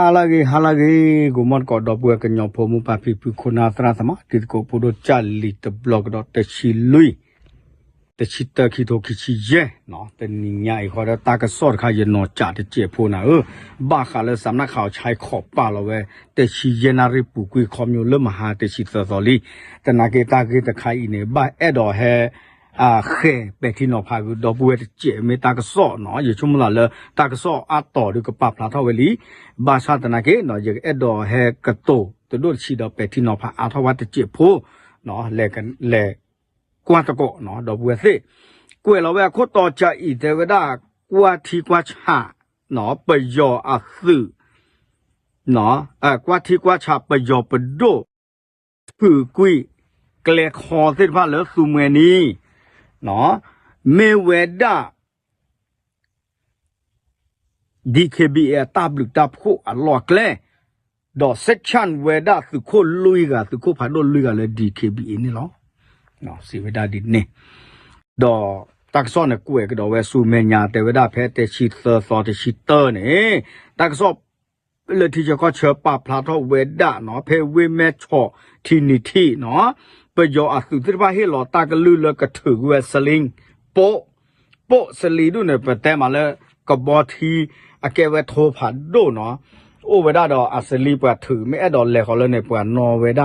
ဟာလာကေဟာလာကေကိုမတ်ကောတော့ပွဲကညောဖမှုပါပိပုခုနာသရာသမတိကိုပိုဒချလီတဘလော့တော့တချီလူတချီတခိတိုခိချီယေနော်တနိညာอีခေါ်တော့တာကစော့ခါရနော်ကြတဲ့ကျေဖို့နာဘာခါလဲစမနာခေါချိုင်ခေါပါလောပဲတချီယေနာရိပူကွေခေါမျိုးလမဟာတချီသောတော်လီတနာကေတာကေတခိုင်နေဘာအဲ့တော့ဟဲ အာခဲပဲတိနော်ဖာဘူးတော့ပွဲကျေမေတာကစော့နော်ရေချုံမလာလဲတာကစော့အတော်ဒီကပပလာတော့ဝလီဘာသာတနာကေနော်ရေအဲ့တော့ဟဲကတိုတတို့ချီတော့ပဲတိနော်ဖာအထဝတ်ကျေဖို့နော်လဲကလဲကွာတကောနော်တော့ပွဲစစ်ကွယ်လောပဲခွတ်တော်ချဤဒေဝဒကွာတီကွာချနော်ပယောအသုနော်အကွာတီကွာချပယောပဒိုဖူကွီကလေခေါ်စစ်ဖာလဲစုမွေနီ နော်မေဝဒ DKBA ตับลุตับโคอลอกเลดอเซคชันเวดาสุโคลุยกาสุโคพาโดลุยกาเล DKBA นี่เนาะเนาะสิเวดาดินี่ดอตักซอนเนี่ยกูเอกดอเวสูเมญาเตเวดาเพเตชิเซอร์ซอเตชิเตอร์เนี่ยตักซอလေတီချောချပပလာတော့ဝေဒနော်ဖေဝေမဲချောတီနီတီနော် ပယောအသုတိဘာဟေလောတာကလူလကထုဝဲစလင်းပိုပိုစလီဒုနေပတဲမလဲကဘောတီအကဲဝဲထိုးဖာဒိုနော်အိုဝေဒတော့အစလီပွားထူမဲအဲ့တော့လေခေါ်လဲနေပွားနော်ဝေဒ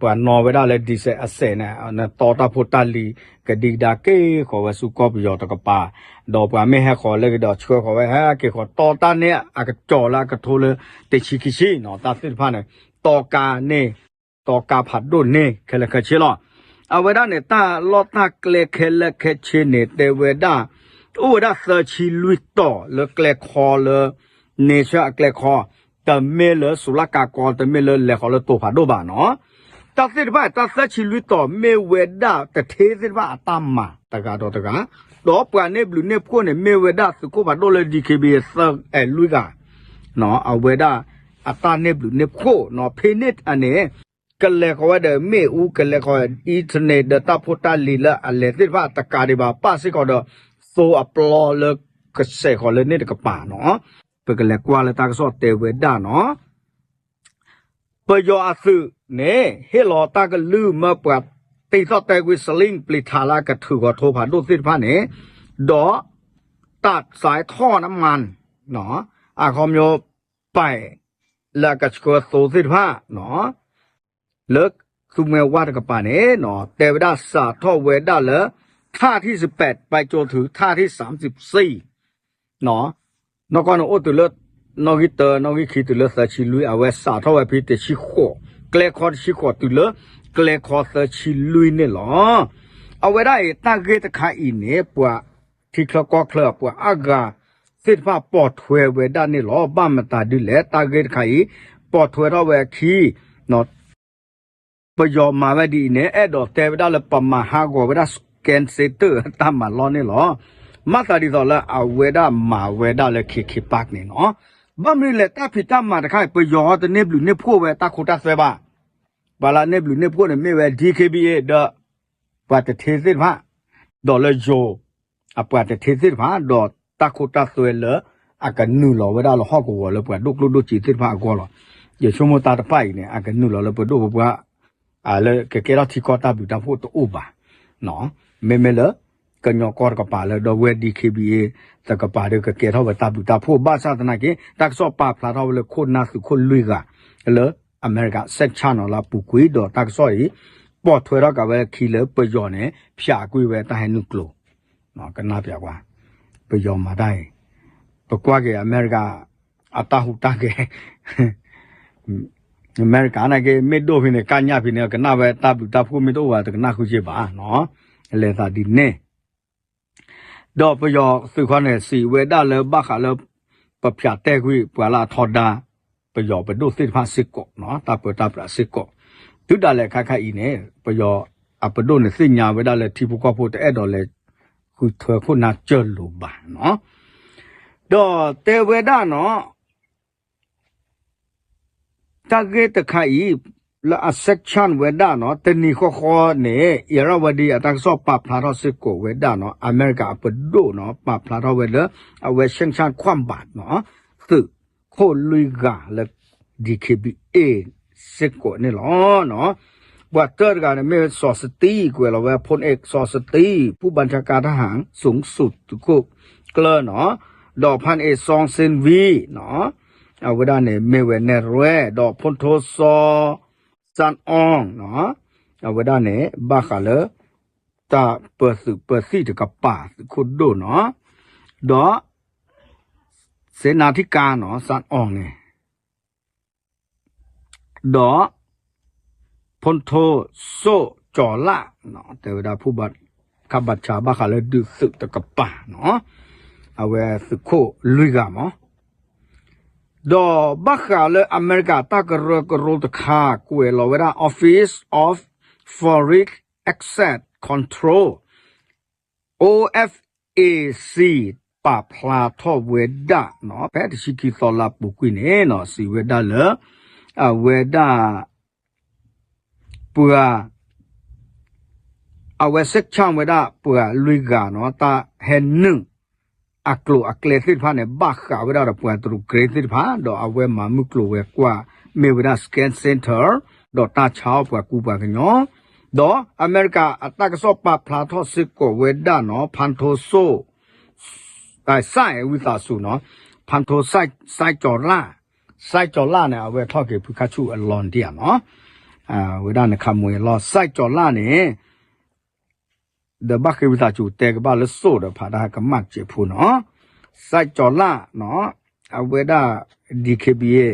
ပွားနော်ဝေဒလည်းဒီဆက်အစဲနဲ့တော်တာဖို့တလီကဒီဒါကေခေါ်ဝဲစုကောပယောတကပါတော့ပွားမဲဟခေါ်လဲတော့ချွဲခေါ်ဝဲဟာကေခေါ်တော်တာနဲ့အကကြော်လာကထိုးလဲတချီခိရှိနော်တာစစ်ဖာနဲ့တော်ကာနဲ့ တော်ကာဖတ်ဒိုနဲ့ခဲလခချီလောအဝေဒနဲ့တာလောတာကလေခဲလခချီနဲ့တေဝေဒဥဝဒသချီလွီတော့လေကလေခေါ်လေနေချာကလေခေါ်တမဲလေဆူလာကာကောတမဲလေလေခေါ်လေတော့ဖတ်ဒိုပါနော် ตัดสิบาตัดสิชิลุต่อเมเวดาแต่เทสิบาตามมาตะกาดอตะกาดอปวาเนบลูเนพว กันเลยเขาว่าเดเม่อูกันเลยเขาอีทเนเดตาพุตาลีละอะไรที่ว่าตะการีบาป้าสิขอเดโซอัปลอเลกเสกเขาเลยนี่ก็บป่าเนาะเป็นกันเลยกว่าเลยตากสอดเตเวด้าเนาะเปยออาซึเนี่ยเฮลอตาก็ลืมมาปรับตีสอดเตวิสลิงปลิทาลากระถือกอดโทรผ่านดูสิผ่านเนี่ยดอตัดสายท่อน้ำมันเนาะอาคอมโยไปแล้วก็สกัวสูสิผ้าเนาะ เลิกสุเมวาดกับป่าเนี่ยเนาะแต่เวลาสาท่อเวดาเลยท่าที่สิบแปดไปจนถึงท่าที่สามสิบสี่เนาะนอกจากโอตุเลิศนอกิเตอร์นอกิคิตุเลิศสาชิลุยเอาไว้สาท่อไว้พิเตชิโคเกลคอชิโคตุเลิศเกลคอสาชิลุยเนี่ยหรอเอาไว้ได้ตั้งเกตคาอินเนี่ยปัว ที่คลก็คลปว่าอากาสิฟ้าปอดถวยเวดานี่หรอบ้ามตาดิแลตาเกตไขปอดถวยเร ยอมมาว่าดีเนี่ยเอดอกแต่ได้ละประมาณห้ากว่าได้แกนเซเตอร์ตามมาล้อนี่หรอมาตาดีตอนละเอาเวด้ามาเวด้าเลยคิคิปักนี่เนาะบ้ามนี่แหละตาผิดตามมาตะไคร้ปยอตะเนบลูเนพวกเวตาโคตาเสบ้าบาลาเนบลูเนพวกเนี่ยไม่เวดีเคบีเอเดอปัตเทสิพะดอลโยอปัตเทสิพะดอตาโคตาสวยเลออากนูหลอเวด้าหลอฮอกวอเลปวดดุกลุดุจีสิพะกอหลออย่าชั่วโมตาตะไปเนี่ยอากนูหลอเลปวดดุกปวด အလေကကေရတီကောတာဘူတာဖို့တူပါနော်မေမေလကညောကောကပါလေတော့ဝဲ DKBA တကပါရကကေထောဘတာဘူတာဖို့ဘာသာတနာကေတက်ဆောပါဖလာတော့လေခုနာစုခုလွိကလေအမေရိကဆက်ချနော်လာပူကွေတော့တက်ဆောရီပေါ်ထွေတော့ကပဲခီလေပကြောနဲ့ဖြာကွေပဲတာဟဲနုကလိုနော်ကနာပြကွာပယောမာတိုင်းပကွာကေအမေရိကအတဟုတကေ အမေရိကနာကေမေဒိုဖိနေကညာဖိနေကနာပဲတပ်ဘူးတပ်ဖို့မေဒိုဝါတကနာခုချေပါနော်အလေသာဒီနေတော့ပယောစုခွနဲ့စီဝေဒလဘခလပပြတဲ့ခွေပွာလာထော်ဒါပယောပဒုစစ်ဖာစစ်ကောနော်တပ်ပတပ်ပစစ်ကောဒုတလည်းခက်ခက်ဤနေပယောအပဒုနဲ့စညာဝေဒလည်းတီပ ตะเกตะไข่ละอัเซชนเวด้าเนาะตนีข้อคอเนี่ยเอราวดีอัตังสอบปรับพลาทอสิโกเวด้าเนาะอเมริกาเปิดดูเนาะปรับพลาทอเวเดอเอาเวเชงชันความบาดเนาะสึโคลุยกาและดีเคบีเอสิโกเนี่ยหรอเนาะวัตเตอร์กันไม่สอสตีกูเราเวพลเอกสอสตีผู้บัญชาการทหารสูงสุดทุกเกลอเนาะดอกพันเอซองเซนวีเนาะ แต่เวลาผู้บัตรขับบัตรชาบาคาเลยดึกสึกตะกับป่าเนาะเอาไว้สึกโคลุยกามอดอบาคาเลยอเมริกาตากระกรตะคาก do bakale america takro kro tkha kuelo wera office of foreign access control OFAC ปาพลาทอเวดาเนาะแพทย์ชิกิตอลาปุกินเอเนาะสีเวดาเลออะเวดาปัวอะเวเซกชังเวดาปัวลุยกาเนาะตาเฮนนึง အကလိုအကလေသစ်ဖာနေဘခအဝေဒရပူတူဂရေသစ်ဖာတော့အဝေမမုကလိုဝဲကွာမေဝေဒစကန်စင်တာတော့တာချောပူကူပါကညောတော့အမေရိကအတကဆော့ပပလာထောစစ်ကိုဝေဒနော်ဖန်ထိုဆိုအဲဆိုင်ဝိသဆုနော်ဖန်ထိုဆိုင်ဆိုင်ကျော်လာစိုက်ကြော်လာနဲ့အဝဲထောက်ကေဖူခချုအလွန်တရနော်အာဝေဒနခမွေလောစိုက်ကြော်လာနဲ့ ဒဘခေဝတာချူတေကဘာလဆိုဒဖာဒါကမတ်ချေဖူနော်စိုက်ကြော်လာနော်အဝေဒ DKBA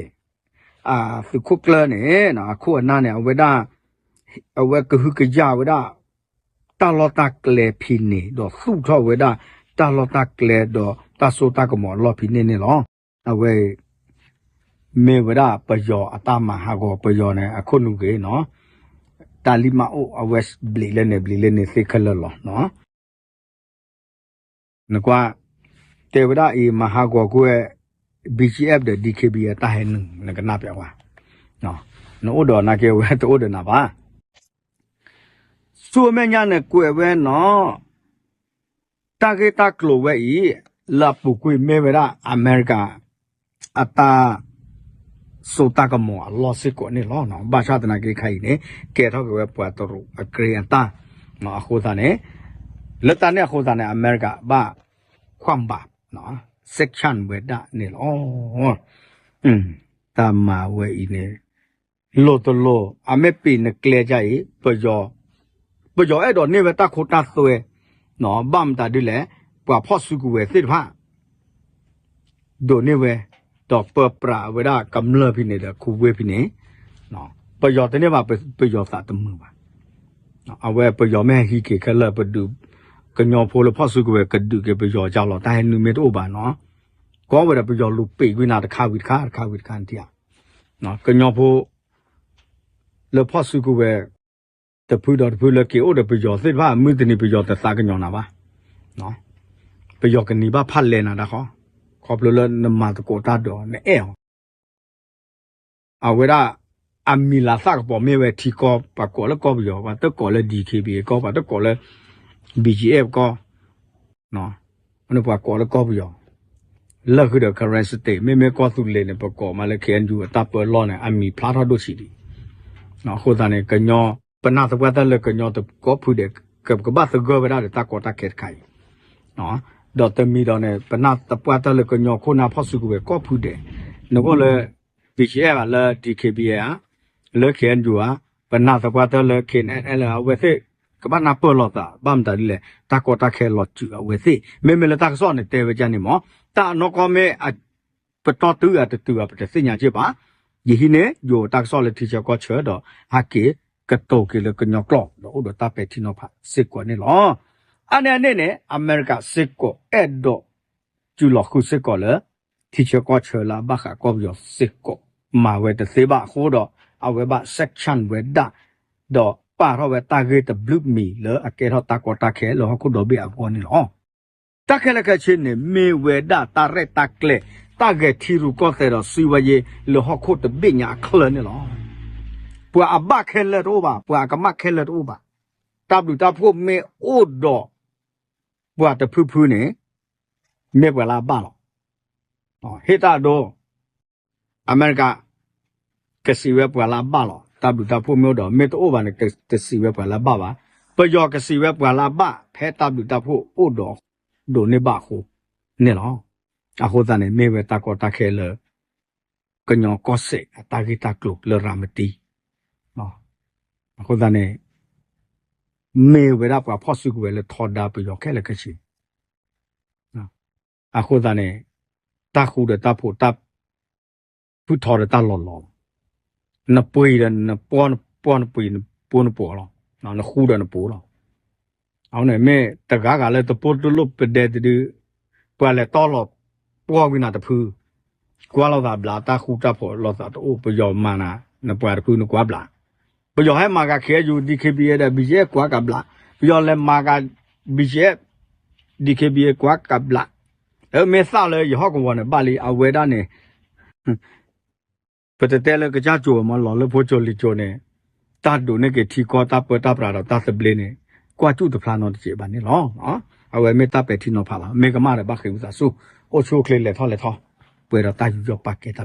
အာဖခုကလနဲ့နော်အခုအနာနဲ့အဝေဒအဝဲကဟုကကြဝေဒတာလောတာကလေဖီနေတော့သုထောဝေဒတာလောတာကလေတော့တဆိုတာကမောလောဖီနေနေလောအဝဲမေဝရပယောအတမဟာကိုပယောနဲ့အခုနုကေနော် တာလီမာအိုအဝက်ဘလီလည်းနေဘလီလည်းနေသိခလလောနော်နကွာတေဝရအေမဟာကိုကိုရဲ့ BGF တဲ့ DKB ရဲ့တာဟဲနုနကနာပြောပါနော်နို့တော့နာကေဝဲတိုးဒနာပါစုမညာနဲ့ကိုယ်ပဲနော်တာဂေတာကလိုဝဲဤလာပုကွေမေဝရအမေရိကအတာ sota ka mo lo se ko ni lo no ba sha tana ke khai ne ke tho ke pwa to ru a kre ta no a kho ta ne le ta ne a kho ta ne america ba khwam ba no section we da ne lo um ta ma we i ne lo to lo a me pi ne kle ja yi po yo po yo e do ne we ta kho ta swe no bam ta di le pwa pho su ku we sit pha do ne we တော့ပပရာဝဒကမ္လဖိနေတဲ့ခုဝေဖိနေနော်ပယောတနေပါပယောသတမှုပါနော်အဝဲပယောမဲဟိကေကလပဒုကညောဖိုလဖဆုကဝဲကဒုကေပယောကြောက်တော့တိုင်းနုမေတော့ပါနော်ကောဝဲပယောလူပိကွိနာတခါဝိတခါတခါဝိတခါတိယနော်ကညောဖိုလဖဆုကဝဲတပူတော်တပူလကေအိုတပယောစစ်ပါမိတနေပယောတသကညောနာပါနော်ပယောကနိပါဖတ်လဲနာတာခေါ် ခေါပလလနမတကိုတာတော့နဲ့အဲအဝရအမီလာစကပေါ်မေဝတီကောပကောလကောပြောပါတကောလ DKB ကောပါတကောလ BGF ကောနော်မနပကောလကောပြောလက်ခရ current state မေမေကောသူလေနေပကောမလည်း KNU အတပ်ပလောနဲ့အမီဖလာထတို့စီဒီနော်ခိုးတဲ့ကညောပနာသဘတ်တဲ့ကညောတကောဖုတဲ့ကကဘတ်ကောဗရာတကောတကက်ခိုင်နော် ဒေါ်တမီတော့နဲ့ပနာတပွားတလကညောခုနာဖော့စုကပဲကော့ဖူးတယ်ငကောလေ BCA ကလေ DKBA လေခင်ဂျူအာပနာတပွားတလခင်အဲလဝဲစေကဘာနာပေါ်လောတာဘမ်တလေတာကောတာခဲလောချူဝဲစေမေမေလတာဆောနဲ့တဲဝကြနေမောတာနောကမဲပတော်တူအတတူအပတစညာချပါယဟိနေယိုတာဆောလေတီချာကောချေတော့ဟာကေကတောကေလေကညောကလောတော့တော့တာပဲတီနောဖာစစ်ကွနေလော အနေနဲ့နဲ့အမေရိကစစ်ကိုအဲ့တော့ကျူလခုစစ်ကိုလေတီချာကောချလာဘခါကောပြောစစ်ကိုမာဝဲတစေပါခိုးတော့အဝဲပါ section ဝဲဒါတော့ပါတော့ဝဲတာဂေတဘလုမီလေအကေတော့တာကောတာခဲလောခုတော့ဘီအကောနီလောတခဲလကချင်းနေမေဝဲဒါတာရက်တာကလေတာဂေတီရူကောတဲ့တော့စီဝဲလောခုတဘိညာခလနေလောပွာအဘခဲလေတော့ပါပွာကမခဲလေတော့ပါတပ်လူတပ်ဖို့မေအိုတော့ ဘွာတဖူးဖူးနေမြက်ွယ်လာပါလောဟေတာတော့အမေရိကကစီဝဲပွာလာပါလောတပ်လူတပ်ဖို့မျိုးတော့မေတိုဘာနဲ့ကစီဝဲပွာလာပါပါပယောကစီဝဲပွာလာပါဖဲတပ်လူတပ်ဖို့အိုတော့ဒိုနေပါခုနေလောအခုတနဲ့မေဝဲတကောတခဲလေကညောကောစေအတာဂီတာကလုလရမတီနော်အခုတနဲ့ မေဝဲရပါဖော့စုကွယ်လေထော်ဒါပယောခဲလေကချီနော်အခုတနဲ့တခုတဲ့တပ်ဖို့တပ်ဖူထော်တဲ့တလော်လော် na pui da na pon pon pui na pon po lo na na khu da na po lo au ne me ta ga ga le to po to lo pe de de pa le to lo po wi na ta phu kwa lo da bla ta khu ta pho lo sa to o po yo ma na na pa ta phu na kwa bla po yo hai ma ga khe ju di khe bi ye da bi ye kwa ka bla po yo le ma ga bi ye di khe bi ye kwa ka bla အဲမေသလေရဟောကဝနဲ့ပါလီအဝေဒနဲ့ပတတဲလကကြကြိုမလောလဖို့ချိုလီချိုနေတတ်ဒုနေကတီကောတာပတာပရာတာသပလေနေကွာကျုတဖလာနော်တချေပါနေလောနော်အဝဲမေတပဲတီနော်ဖလာမေကမရဘခေဥစားဆူအိုချိုကလေးလေထောလေထောပွေတော့တာယူရပါကေတာ